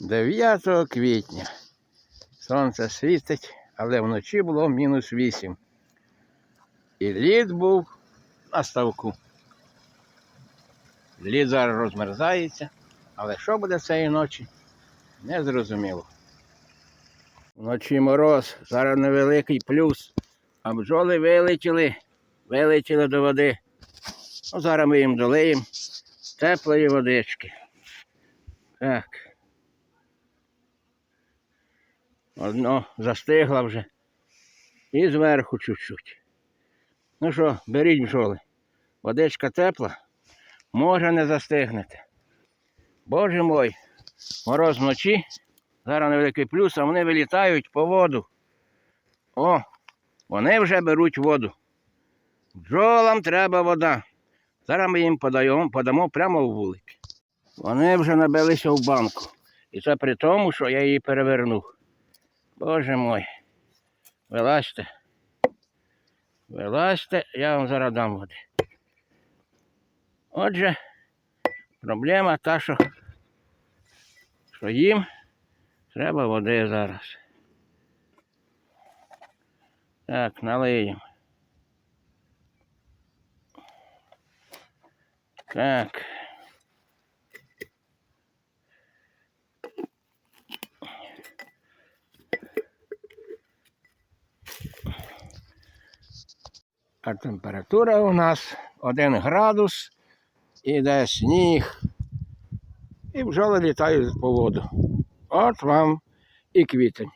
9 квітня. Сонце світить, але вночі було мінус 8. І лід був на ставку. Лід зараз розмерзається, але що буде цієї ночі, не зрозуміло. Вночі мороз, зараз невеликий плюс, а бджоли вилетіли, вилетіли до води. Ну, зараз ми їм долиємо теплої водички. Так. Одно застигла вже. І зверху чуть-чуть. Ну що, беріть бджоли. Водичка тепла, може не застигнете. Боже мой, мороз вночі. Зараз невеликий плюс, а вони вилітають по воду. О, вони вже беруть воду. Бджолам треба вода. Зараз ми їм подаємо, подамо прямо в вулик. Вони вже набилися в банку. І це при тому, що я її перевернув. Боже мой. Вилазьте. Вилазьте, я вам зараз дам води. Отже, проблема та, що, що їм треба води зараз. Так, налиємо. Так. А температура у нас 1 градус, іде сніг, і бджоли літають по воду. От вам і квітень.